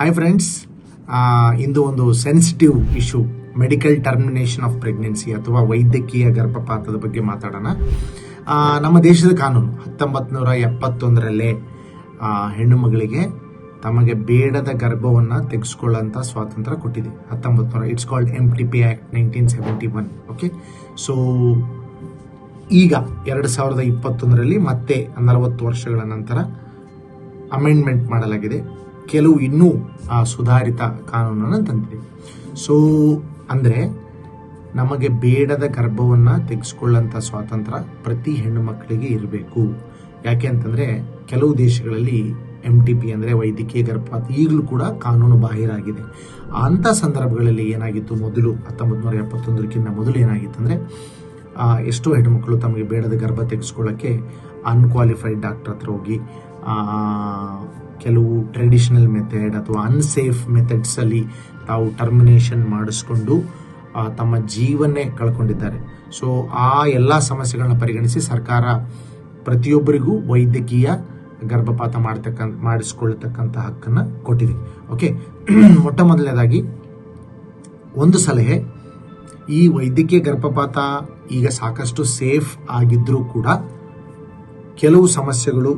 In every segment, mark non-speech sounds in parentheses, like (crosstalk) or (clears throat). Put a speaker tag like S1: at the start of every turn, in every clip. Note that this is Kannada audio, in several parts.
S1: ಹಾಯ್ ಫ್ರೆಂಡ್ಸ್ ಇಂದು ಒಂದು sensitive issue medical termination of pregnancy ಅಥವಾ ವೈದ್ಯಕೀಯ ಗರ್ಭಪಾತದ ಬಗ್ಗೆ ಮಾತಾಡೋಣ. ನಮ್ಮ ದೇಶದ ಕಾನೂನು ಹತ್ತೊಂಬತ್ತು ನೂರ ಎಪ್ಪತ್ತೊಂದರಲ್ಲೇ ಹೆಣ್ಣು ಮಗಳಿಗೆ ತಮಗೆ ಬೇಡದ ಗರ್ಭವನ್ನು ತೆಗೆಸ್ಕೊಳ್ಳೋಂಥ ಸ್ವಾತಂತ್ರ್ಯ ಕೊಟ್ಟಿದೆ. ಹತ್ತೊಂಬತ್ತು ನೂರ it's called M T P act nineteen seventy one okay so ಈಗ ಎರಡು ಸಾವಿರದ ಇಪ್ಪತ್ತೊಂದರಲ್ಲಿ ಮತ್ತೆ ನಲವತ್ತು ವರ್ಷಗಳ ನಂತರ ಅಮೆಂಡ್ಮೆಂಟ್ ಮಾಡಲಾಗಿದೆ. ಕೆಲವು ಇನ್ನೂ ಆ, ಸುಧಾರಿತ ಕಾನೂನನ್ನು ತಂದಿದೆ. ಸೊ ಅಂದರೆ ನಮಗೆ ಬೇಡದ ಗರ್ಭವನ್ನು ತೆಗೆಸ್ಕೊಳ್ಳೋಂಥ ಸ್ವಾತಂತ್ರ್ಯ ಪ್ರತಿ ಹೆಣ್ಣು ಮಕ್ಕಳಿಗೆ ಇರಬೇಕು. ಯಾಕೆ ಅಂತಂದರೆ ಕೆಲವು ದೇಶಗಳಲ್ಲಿ ಎಂ ಟಿ ಪಿ ಅಂದರೆ ವೈದ್ಯಕೀಯ ಗರ್ಭಪಾತ ಈಗಲೂ ಕೂಡ ಕಾನೂನು ಬಾಹಿರಾಗಿದೆ. ಅಂಥ ಸಂದರ್ಭಗಳಲ್ಲಿ ಏನಾಗಿತ್ತು ಮೊದಲು ಹತ್ತೊಂಬತ್ತು ನೂರ ಎಪ್ಪತ್ತೊಂದರಕ್ಕಿಂತ ಮೊದಲು ಏನಾಗಿತ್ತು ಅಂದರೆ ಎಷ್ಟೋ ಹೆಣ್ಣುಮಕ್ಕಳು ತಮಗೆ ಬೇಡದ ಗರ್ಭ ತೆಗೆಸ್ಕೊಳ್ಳೋಕ್ಕೆ ಅನ್ಕ್ವಾಲಿಫೈಡ್ ಡಾಕ್ಟರ್ ಹತ್ರ ಹೋಗಿ ಕೆಲವು ಟ್ರೆಡಿಷನಲ್ ಮೆಥಡ್ ಅಥವಾ ಅನ್ಸೇಫ್ ಮೆಥಡ್ಸಲ್ಲಿ ತಾವು ಟರ್ಮಿನೇಷನ್ ಮಾಡಿಸ್ಕೊಂಡು ತಮ್ಮ ಜೀವನ್ನೇ ಕಳ್ಕೊಂಡಿದ್ದಾರೆ. ಸೊ ಆ ಎಲ್ಲ ಸಮಸ್ಯೆಗಳನ್ನ ಪರಿಗಣಿಸಿ ಸರ್ಕಾರ ಪ್ರತಿಯೊಬ್ಬರಿಗೂ ವೈದ್ಯಕೀಯ ಗರ್ಭಪಾತ ಮಾಡ್ತಕ್ಕಂಥ ಮಾಡಿಸ್ಕೊಳ್ತಕ್ಕಂಥ ಹಕ್ಕನ್ನು ಕೊಟ್ಟಿದೆ. ಓಕೆ (clears throat) ಮೊಟ್ಟ ಮೊದಲನೇದಾಗಿ ಒಂದು ಸಲಹೆ, ಈ ವೈದ್ಯಕೀಯ ಗರ್ಭಪಾತ ಈಗ ಸಾಕಷ್ಟು ಸೇಫ್ ಆಗಿದ್ರೂ ಕೂಡ ಕೆಲವು ಸಮಸ್ಯೆಗಳು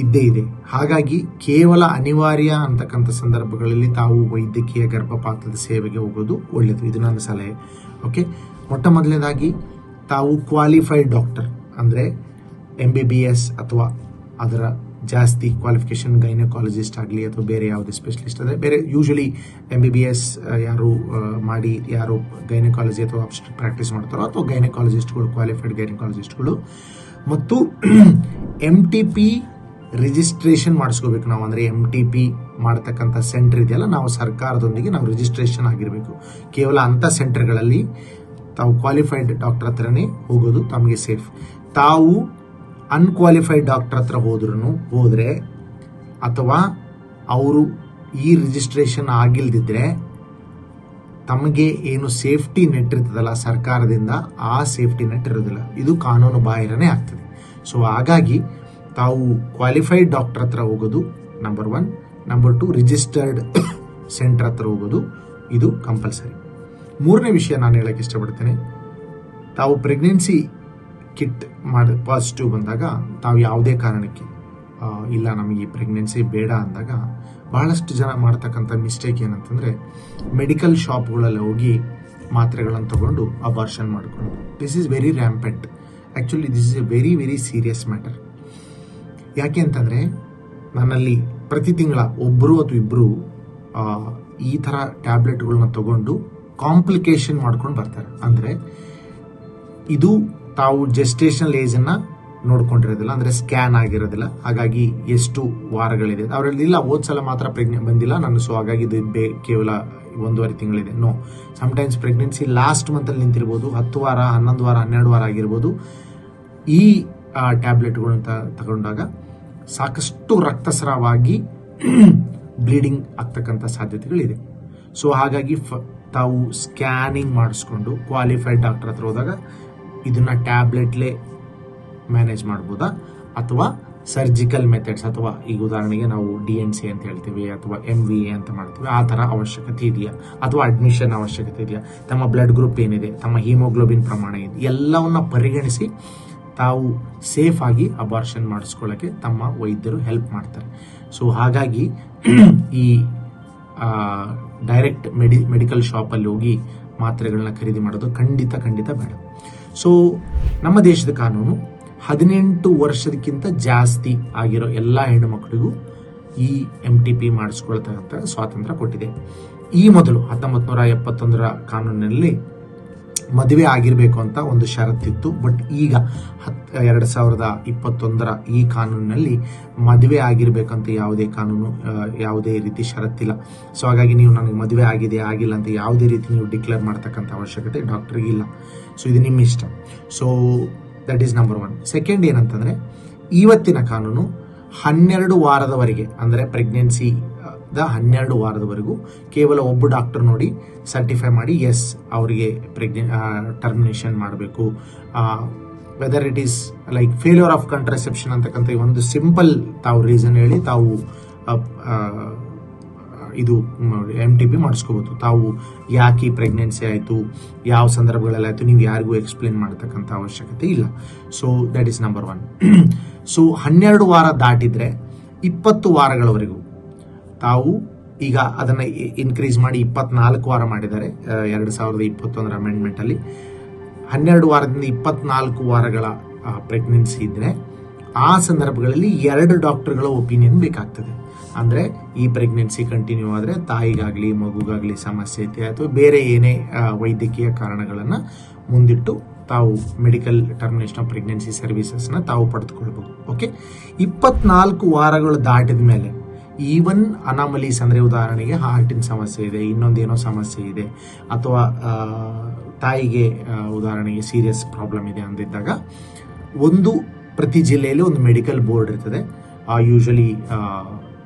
S1: ಇದ್ದೇ ಇದೆ. ಹಾಗಾಗಿ ಕೇವಲ ಅನಿವಾರ್ಯ ಅಂತಕ್ಕಂಥ ಸಂದರ್ಭಗಳಲ್ಲಿ ತಾವು ವೈದ್ಯಕೀಯ ಗರ್ಭಪಾತದ ಸೇವೆಗೆ ಹೋಗೋದು ಒಳ್ಳೆಯದು ಇದು ನನ್ನ ಸಲಹೆ. ಓಕೆ ಮೊಟ್ಟ ಮೊದಲನೇದಾಗಿ ತಾವು ಕ್ವಾಲಿಫೈಡ್ ಡಾಕ್ಟರ್ ಅಂದರೆ ಎಂ ಬಿ ಬಿ ಎಸ್ ಅಥವಾ ಅದರ ಜಾಸ್ತಿ ಕ್ವಾಲಿಫಿಕೇಶನ್ ಗೈನಕಾಲಜಿಸ್ಟ್ ಆಗಲಿ ಅಥವಾ ಬೇರೆ ಯಾವುದೇ ಸ್ಪೆಷಲಿಸ್ಟ್ ಅಂದರೆ ಬೇರೆ usually M B B S ಯಾರು ಮಾಡಿ ಯಾರು ಗೈನಕಾಲಜಿ ಅಥವಾ ಪ್ರಾಕ್ಟೀಸ್ ಮಾಡ್ತಾರೋ ಅಥವಾ ಗೈನಕಾಲಜಿಸ್ಟ್ಗಳು ಕ್ವಾಲಿಫೈಡ್ ಗೈನಕಾಲಜಿಸ್ಟ್ಗಳು ಮತ್ತು ಎಂ ಟಿ ಪಿ ರಿಜಿಸ್ಟ್ರೇಷನ್ ಮಾಡಿಸ್ಕೋಬೇಕು ನಾವು. ಅಂದರೆ ಎಂ ಟಿ ಪಿ ಮಾಡ್ತಕ್ಕಂಥ ಸೆಂಟರ್ ಇದೆಯಲ್ಲ, ನಾವು ಸರ್ಕಾರದೊಂದಿಗೆ ನಾವು ರಿಜಿಸ್ಟ್ರೇಷನ್ ಆಗಿರಬೇಕು. ಕೇವಲ ಅಂಥ ಸೆಂಟರ್ಗಳಲ್ಲಿ ತಾವು ಕ್ವಾಲಿಫೈಡ್ ಡಾಕ್ಟರ್ ಹತ್ರನೇ ಹೋಗೋದು ತಮಗೆ ಸೇಫ್ ತಾವು ಅನ್ಕ್ವಾಲಿಫೈಡ್ ಡಾಕ್ಟರ್ ಹತ್ರ ಹೋದ್ರೂ ಹೋದರೆ ಅಥವಾ ಅವರು ಈ ರಿಜಿಸ್ಟ್ರೇಷನ್ ಆಗಿಲ್ದಿದ್ರೆ ತಮಗೆ ಏನು ಸೇಫ್ಟಿ ನೆಟ್ ಇರ್ತದಲ್ಲ ಸರ್ಕಾರದಿಂದ ಆ ಸೇಫ್ಟಿ ನೆಟ್ ಇರೋದಿಲ್ಲ. ಇದು ಕಾನೂನು ಬಾಹಿರನೇ ಆಗ್ತದೆ. ಸೊ ಹಾಗಾಗಿ ತಾವು ಕ್ವಾಲಿಫೈಡ್ ಡಾಕ್ಟರ್ ಹತ್ರ ಹೋಗೋದು number one number two registered centre ಹತ್ರ ಹೋಗೋದು, ಇದು ಕಂಪಲ್ಸರಿ ಮೂರನೇ ವಿಷಯ ನಾನು ಹೇಳಕ್ಕೆ ಇಷ್ಟಪಡ್ತೇನೆ, ತಾವು ಪ್ರೆಗ್ನೆನ್ಸಿ ಕಿಟ್ ಮಾಡಿ ಪಾಸಿಟಿವ್ ಬಂದಾಗ ತಾವು ಯಾವುದೇ ಕಾರಣಕ್ಕೆ ಇಲ್ಲ ನಮಗೆ ಈ ಪ್ರೆಗ್ನೆನ್ಸಿ ಬೇಡ ಅಂದಾಗ ಬಹಳಷ್ಟು ಜನ ಮಾಡ್ತಕ್ಕಂಥ ಮಿಸ್ಟೇಕ್ ಏನಂತಂದರೆ ಮೆಡಿಕಲ್ ಶಾಪ್ಗಳಲ್ಲಿ ಹೋಗಿ ಮಾತ್ರೆಗಳನ್ನು ತಗೊಂಡು ಅಬಾರ್ಷನ್ ಮಾಡಿಕೊಂಡು. This is very rampant actually this is a very very serious matter ಯಾಕೆ ಅಂತಂದರೆ ನನ್ನಲ್ಲಿ ಪ್ರತಿ ತಿಂಗಳ ಒಬ್ಬರು ಅಥವಾ ಇಬ್ಬರು ಈ ಥರ ಟ್ಯಾಬ್ಲೆಟ್ಗಳನ್ನ ತಗೊಂಡು ಕಾಂಪ್ಲಿಕೇಶನ್ ಮಾಡ್ಕೊಂಡು ಬರ್ತಾರೆ. ಅಂದರೆ ಇದು ತಾವು ಜೆಸ್ಟೇಷನಲ್ ಏಜನ್ನು ನೋಡ್ಕೊಂಡಿರೋದಿಲ್ಲ, ಅಂದರೆ ಸ್ಕ್ಯಾನ್ ಆಗಿರೋದಿಲ್ಲ. ಹಾಗಾಗಿ ಎಷ್ಟು ವಾರಗಳಿದೆ. ಅವರಲ್ಲಿ ಇಲ್ಲ, ಹೋದ ಸಲ ಮಾತ್ರ ಪ್ರೆಗ್ನೆ, ಬಂದಿಲ್ಲ ನಾನು ಸೊ ಹಾಗಾಗಿ ಇದು ಬೇ, ಕೇವಲ ಒಂದೂವರೆ ತಿಂಗಳಿದೆ. ನೋ ಸಮ್ಟೈಮ್ಸ್ ಪ್ರೆಗ್ನೆನ್ಸಿ ಲಾಸ್ಟ್ ಮಂತಲ್ಲಿ ನಿಂತಿರ್ಬೋದು, ಹತ್ತು ವಾರ, ಹನ್ನೊಂದು ವಾರ, ಹನ್ನೆರಡು ವಾರ ಆಗಿರ್ಬೋದು. ಈ ಟ್ಯಾಬ್ಲೆಟ್ಗಳನ್ನ ತಗೊಂಡಾಗ ಸಾಕಷ್ಟು ರಕ್ತಸ್ರಾವಾಗಿ ಬ್ಲೀಡಿಂಗ್ (clears throat) ಆಗ್ತಕ್ಕಂಥ ಸಾಧ್ಯತೆಗಳಿದೆ. ಸೊ ಹಾಗಾಗಿ ಫ, ತಾವು ಸ್ಕ್ಯಾನಿಂಗ್ ಮಾಡಿಸ್ಕೊಂಡು ಕ್ವಾಲಿಫೈಡ್ ಡಾಕ್ಟರ್ ಹತ್ರ ಹೋದಾಗ ಇದನ್ನ ಟ್ಯಾಬ್ಲೆಟ್ಲೇ ಮ್ಯಾನೇಜ್ ಮಾಡ್ಬೋದಾ? ಅಥವಾ ಸರ್ಜಿಕಲ್ ಮೆಥಡ್ಸ್ ಅಥವಾ ಈಗ ಉದಾಹರಣೆಗೆ ನಾವು ಡಿ ಎನ್ ಸಿ ಅಂತ ಹೇಳ್ತೀವಿ, ಅಥವಾ ಎಂ ವಿ ಎ ಅಂತ ಮಾಡ್ತೀವಿ, ಆ ಥರ ಅವಶ್ಯಕತೆ ಇದೆಯಾ? ಅಥವಾ ಅಡ್ಮಿಷನ್ ಅವಶ್ಯಕತೆ ಇದೆಯಾ? ತಮ್ಮ ಬ್ಲಡ್ ಗ್ರೂಪ್ ಏನಿದೆ? ತಮ್ಮ ಹಿಮೋಗ್ಲೋಬಿನ್ ಪ್ರಮಾಣ ಇದೆ ಎಲ್ಲವನ್ನ ಪರಿಗಣಿಸಿ ತಾವು ಸೇಫ್ ಆಗಿ ಅಬಾರ್ಷನ್ ಮಾಡಿಸ್ಕೊಳ್ಳೋಕ್ಕೆ ತಮ್ಮ ವೈದ್ಯರು ಹೆಲ್ಪ್ ಮಾಡ್ತಾರೆ. ಸೊ ಹಾಗಾಗಿ (clears throat) ಈ ಡೈರೆಕ್ಟ್ ಮೆಡಿ ಮೆಡಿಕಲ್ ಶಾಪಲ್ಲಿ ಹೋಗಿ ಮಾತ್ರೆಗಳನ್ನ ಖರೀದಿ ಮಾಡೋದು ಖಂಡಿತ ಖಂಡಿತ ಬೇಡ. ಸೊ ನಮ್ಮ ದೇಶದ ಕಾನೂನು ಹದಿನೆಂಟು ವರ್ಷದಕ್ಕಿಂತ ಜಾಸ್ತಿ ಆಗಿರೋ ಎಲ್ಲ ಹೆಣ್ಣು ಮಕ್ಕಳಿಗೂ ಈ ಎಂ ಟಿ ಪಿ ಮಾಡಿಸ್ಕೊಳ್ತಕ್ಕಂಥ ಸ್ವಾತಂತ್ರ್ಯ ಕೊಟ್ಟಿದೆ. ಈ ಮೊದಲು ಹತ್ತೊಂಬತ್ತು ನೂರ ಎಪ್ಪತ್ತೊಂದರ ಕಾನೂನಿನಲ್ಲಿ ಮದುವೆ ಆಗಿರಬೇಕು ಅಂತ ಒಂದು ಷರತ್ತಿತ್ತು. ಬಟ್ ಈಗ ಹತ್, ಎರಡು ಸಾವಿರದ ಇಪ್ಪತ್ತೊಂದರ ಈ ಕಾನೂನಿನಲ್ಲಿ ಮದುವೆ ಆಗಿರಬೇಕಂತ ಯಾವುದೇ ಕಾನೂನು ಯಾವುದೇ ರೀತಿ ಷರತ್ತಿಲ್ಲ. ಸೊ ಹಾಗಾಗಿ ನೀವು ನನಗೆ ಮದುವೆ ಆಗಿದೆ ಆಗಿಲ್ಲ ಅಂತ ಯಾವುದೇ ರೀತಿ ನೀವು ಡಿಕ್ಲೇರ್ ಮಾಡ್ತಕ್ಕಂಥ ಅವಶ್ಯಕತೆ ಡಾಕ್ಟ್ರಿಗೆ ಇಲ್ಲ. ಸೊ ಇದು ನಿಮ್ಮ ಇಷ್ಟ. So that is number one second ಏನಂತಂದರೆ, ಇವತ್ತಿನ ಕಾನೂನು ಹನ್ನೆರಡು ವಾರದವರೆಗೆ, ಅಂದರೆ ಪ್ರೆಗ್ನೆನ್ಸಿ ಹನ್ನೆರಡು ವಾರದವರೆಗೂ ಕೇವಲ ಒಬ್ಬ ಡಾಕ್ಟರ್ ನೋಡಿ ಸರ್ಟಿಫೈ ಮಾಡಿ ಎಸ್ ಅವರಿಗೆ ಪ್ರೆಗ್ನೆ ಟರ್ಮಿನೇಷನ್ ಮಾಡಬೇಕು. Whether it is like failure of contraception ಅಂತಕ್ಕಂಥ ಒಂದು ಸಿಂಪಲ್ ತಾವು ರೀಸನ್ ಹೇಳಿ ತಾವು ಇದು ಎಂ ಟಿ ಪಿ ಮಾಡಿಸ್ಕೋಬೋದು. ತಾವು ಯಾಕೆ ಪ್ರೆಗ್ನೆನ್ಸಿ ಆಯಿತು, ಯಾವ ಸಂದರ್ಭಗಳಲ್ಲಿ ಆಯಿತು, ನೀವು ಯಾರಿಗೂ ಎಕ್ಸ್ಪ್ಲೇನ್ ಮಾಡ್ತಕ್ಕಂಥ ಅವಶ್ಯಕತೆ ಇಲ್ಲ. So that is number one so ಹನ್ನೆರಡು ವಾರ ದಾಟಿದ್ರೆ ಇಪ್ಪತ್ತು ವಾರಗಳವರೆಗೂ ತಾವು ಈಗ ಅದನ್ನು ಇನ್ಕ್ರೀಸ್ ಮಾಡಿ ಇಪ್ಪತ್ನಾಲ್ಕು ವಾರ ಮಾಡಿದ್ದಾರೆ. ಎರಡು ಸಾವಿರದ ಇಪ್ಪತ್ತೊಂದರ ಅಮೆಂಡ್ಮೆಂಟಲ್ಲಿ ಹನ್ನೆರಡು ವಾರದಿಂದ ಇಪ್ಪತ್ನಾಲ್ಕು ವಾರಗಳ ಪ್ರೆಗ್ನೆನ್ಸಿ ಇದ್ದರೆ ಆ ಸಂದರ್ಭಗಳಲ್ಲಿ ಎರಡು ಡಾಕ್ಟರ್ಗಳ ಒಪಿನಿಯನ್ ಬೇಕಾಗ್ತದೆ. ಅಂದರೆ ಈ ಪ್ರೆಗ್ನೆನ್ಸಿ ಕಂಟಿನ್ಯೂ ಆದರೆ ತಾಯಿಗಾಗಲಿ, ಮಗುಗಾಗಲಿ ಸಮಸ್ಯೆ ಐತೆ ಅಥವಾ ಬೇರೆ ಏನೇ ವೈದ್ಯಕೀಯ ಕಾರಣಗಳನ್ನು ಮುಂದಿಟ್ಟು ತಾವು ಮೆಡಿಕಲ್ ಟರ್ಮಿನೇಷನ್ ಆಫ್ ಪ್ರೆಗ್ನೆನ್ಸಿ ಸರ್ವಿಸಸ್ನ ತಾವು ಪಡೆದುಕೊಳ್ಬೋದು ಓಕೆ ಇಪ್ಪತ್ನಾಲ್ಕು ವಾರಗಳು ದಾಟಿದ ಮೇಲೆ ಈವನ್ ಅನಾಮಲೀಸ್ ಅಂದರೆ ಉದಾಹರಣೆಗೆ ಹಾರ್ಟಿನ ಸಮಸ್ಯೆ ಇದೆ, ಇನ್ನೊಂದೇನೋ ಸಮಸ್ಯೆ ಇದೆ, ಅಥವಾ ತಾಯಿಗೆ ಉದಾಹರಣೆಗೆ ಸೀರಿಯಸ್ ಪ್ರಾಬ್ಲಮ್ ಇದೆ ಅಂದಿದ್ದಾಗ, ಒಂದು ಪ್ರತಿ ಜಿಲ್ಲೆಯಲ್ಲಿ ಒಂದು ಮೆಡಿಕಲ್ ಬೋರ್ಡ್ ಇರ್ತದೆ. ಯೂಶಲಿ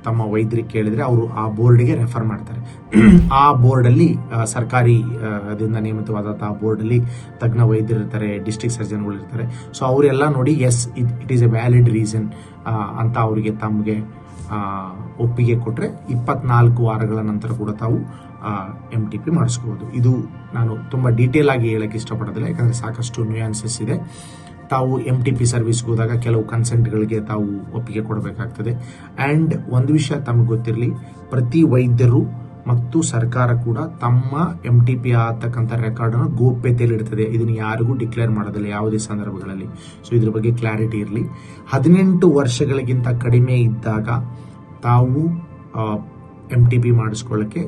S1: ತಮ್ಮ ವೈದ್ಯರಿಗೆ ಕೇಳಿದ್ರೆ ಅವರು ಆ ಬೋರ್ಡ್ಗೆ ರೆಫರ್ ಮಾಡ್ತಾರೆ. ಆ ಬೋರ್ಡಲ್ಲಿ ಸರ್ಕಾರಿ ಅದರಿಂದ ನೇಮಿತವಾದಂಥ ಆ ಬೋರ್ಡಲ್ಲಿ ತಜ್ಞ ವೈದ್ಯರು ಇರ್ತಾರೆ ಡಿಸ್ಟ್ರಿಕ್ಟ್ ಸರ್ಜನ್ಗಳು ಇರ್ತಾರೆ. ಸೊ ಅವರೆಲ್ಲ ನೋಡಿ as it it is a valid reason ಅಂತ ಅವರಿಗೆ ತಮಗೆ ಒಪ್ಪಿಗೆ ಕೊಟ್ಟರೆ ಇಪ್ಪತ್ನಾಲ್ಕು ವಾರಗಳ ನಂತರ ಕೂಡ ತಾವು ಎಂ ಟಿ ಪಿ ಮಾಡಿಸ್ಕೋಬೋದು ಇದು ನಾನು ತುಂಬ ಡೀಟೇಲ್ ಆಗಿ ಹೇಳಕ್ಕೆ ಇಷ್ಟಪಡೋದಿಲ್ಲ, ಯಾಕಂದರೆ ಸಾಕಷ್ಟು ನ್ಯೂಯಾನ್ಸಸ್ ಇದೆ. ತಾವು ಎಂ ಟಿ ಪಿ ಸರ್ವಿಸ್ಗೆ ಹೋದಾಗ ಕೆಲವು ಕನ್ಸೆಂಟ್ಗಳಿಗೆ ತಾವು ಒಪ್ಪಿಗೆ ಕೊಡಬೇಕಾಗ್ತದೆ. ಆ್ಯಂಡ್ ಒಂದು ವಿಷಯ ತಮಗೆ ಗೊತ್ತಿರಲಿ, ಪ್ರತಿ ವೈದ್ಯರು ಮತ್ತು ಸರ್ಕಾರ ಕೂಡ ತಮ್ಮ ಎಂ ಟಿ ಪಿ ಆಗ್ತಕ್ಕಂಥ ರೆಕಾರ್ಡನ್ನು ಗೋಪ್ಯತೆಯಲ್ಲಿ ಇಡ್ತದೆ. ಇದನ್ನು ಯಾರಿಗೂ ಡಿಕ್ಲೇರ್ ಮಾಡೋದಿಲ್ಲ ಯಾವುದೇ ಸಂದರ್ಭಗಳಲ್ಲಿ. ಸೊ ಇದ್ರ ಬಗ್ಗೆ ಕ್ಲಾರಿಟಿ ಇರಲಿ. ಹದಿನೆಂಟು ವರ್ಷಗಳಿಗಿಂತ ಕಡಿಮೆ ಇದ್ದಾಗ ತಾವು ಎಂ ಟಿ ಪಿ ಮಾಡಿಸ್ಕೊಳ್ಳೋಕ್ಕೆ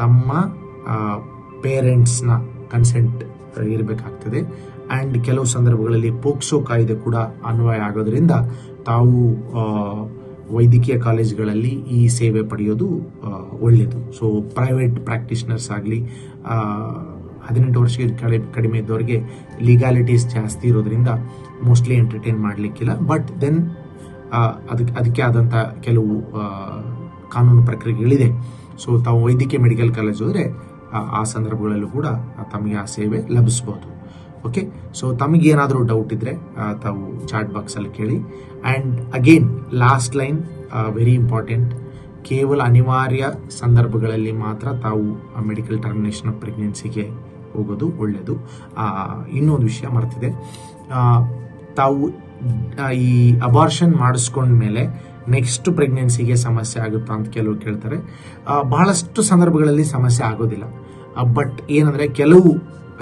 S1: ತಮ್ಮ ಪೇರೆಂಟ್ಸ್ನ ಕನ್ಸೆಂಟ್ ಇರಬೇಕಾಗ್ತದೆ. ಆ್ಯಂಡ್ ಕೆಲವು ಸಂದರ್ಭಗಳಲ್ಲಿ ಪೋಕ್ಸೋ ಕಾಯ್ದೆ ಕೂಡ ಅನ್ವಯ ಆಗೋದ್ರಿಂದ ತಾವು ವೈದ್ಯಕೀಯ ಕಾಲೇಜುಗಳಲ್ಲಿ ಈ ಸೇವೆ ಪಡೆಯೋದು ಒಳ್ಳೆಯದು. ಸೊ ಪ್ರೈವೇಟ್ ಪ್ರಾಕ್ಟೀಷನರ್ಸ್ ಆಗಲಿ ಹದಿನೆಂಟು ವರ್ಷಕ್ಕೆ ಕಡಿಮೆ ಕಡಿಮೆ ಇದ್ದವರಿಗೆ ಲೀಗಾಲಿಟೀಸ್ ಜಾಸ್ತಿ ಇರೋದ್ರಿಂದ ಮೋಸ್ಟ್ಲಿ ಎಂಟರ್ಟೈನ್ ಮಾಡಲಿಕ್ಕಿಲ್ಲ. ಬಟ್ ದೆನ್ ಅದಕ್ಕೆ ಅದಕ್ಕೆ ಆದಂಥ ಕೆಲವು ಕಾನೂನು ಪ್ರಕ್ರಿಯೆಗಳಿದೆ. ಸೊ ತಾವು ವೈದ್ಯಕೀಯ ಮೆಡಿಕಲ್ ಕಾಲೇಜ್ ಹೋದರೆ, ಆ ಸಂದರ್ಭಗಳಲ್ಲೂ ಕೂಡ ತಮಗೆ ಆ ಸೇವೆ ಲಭಿಸ್ಬೋದು. ಓಕೆ ಸೊ ತಮಗೇನಾದರೂ ಡೌಟ್ ಇದ್ದರೆ ತಾವು ಚಾಟ್ ಬಾಕ್ಸಲ್ಲಿ ಕೇಳಿ. And again last line very important ಕೇವಲ ಅನಿವಾರ್ಯ ಸಂದರ್ಭಗಳಲ್ಲಿ ಮಾತ್ರ ತಾವು ಮೆಡಿಕಲ್ ಟರ್ಮಿನೇಷನ್ ಆಫ್ ಪ್ರೆಗ್ನೆನ್ಸಿಗೆ ಹೋಗೋದು ಒಳ್ಳೆಯದು ಇನ್ನೊಂದು ವಿಷಯ ಮರ್ತಿದೆ ತಾವು ಈ ಅಬಾರ್ಷನ್ ಮಾಡಿಸ್ಕೊಂಡ್ಮೇಲೆ ನೆಕ್ಸ್ಟ್ ಪ್ರೆಗ್ನೆನ್ಸಿಗೆ ಸಮಸ್ಯೆ ಆಗುತ್ತಾ ಅಂತ ಕೆಲವರು ಕೇಳ್ತಾರೆ. ಬಹಳಷ್ಟು ಸಂದರ್ಭಗಳಲ್ಲಿ ಸಮಸ್ಯೆ ಆಗೋದಿಲ್ಲ. ಬಟ್ ಏನಂದರೆ, ಕೆಲವು,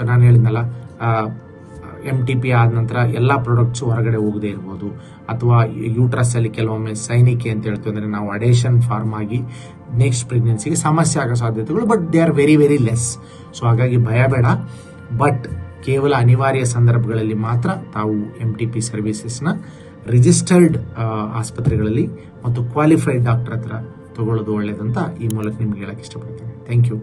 S1: ನಾನು ಹೇಳಿದ್ನಲ್ಲ ಎಂ ಟಿ ಪಿ ಆದ ನಂತರ ಎಲ್ಲ ಪ್ರಾಡಕ್ಟ್ಸ್ ಹೊರಗಡೆ ಹೋಗದೇ ಇರ್ಬೋದು. ಅಥವಾ ಯೂಟ್ರಸ್ಸಲ್ಲಿ ಕೆಲವೊಮ್ಮೆ ಸೈನಿಕೆ ಅಂತ ಹೇಳ್ತೀವಿ ಅಂದರೆ ನಾವು ಅಡೇಷನ್ ಫಾರ್ಮ್ ಆಗಿ ನೆಕ್ಸ್ಟ್ ಪ್ರೆಗ್ನೆನ್ಸಿಗೆ ಸಮಸ್ಯೆ ಆಗೋ ಸಾಧ್ಯತೆಗಳು but they are very very less so ಹಾಗಾಗಿ ಭಯ ಬೇಡ. ಬಟ್ ಕೇವಲ ಅನಿವಾರ್ಯ ಸಂದರ್ಭಗಳಲ್ಲಿ ಮಾತ್ರ ತಾವು ಎಂ ಟಿ ಪಿ ಸರ್ವಿಸಸ್ನ ರಿಜಿಸ್ಟರ್ಡ್ ಆಸ್ಪತ್ರೆಗಳಲ್ಲಿ ಮತ್ತು ಕ್ವಾಲಿಫೈಡ್ ಡಾಕ್ಟರ್ ಹತ್ರ ತಗೊಳ್ಳೋದು ಒಳ್ಳೇದಂತ ಈ ಮೂಲಕ ನಿಮ್ಗೆ ಹೇಳಕ್ಕೆ ಇಷ್ಟಪಡ್ತೇನೆ. Thank you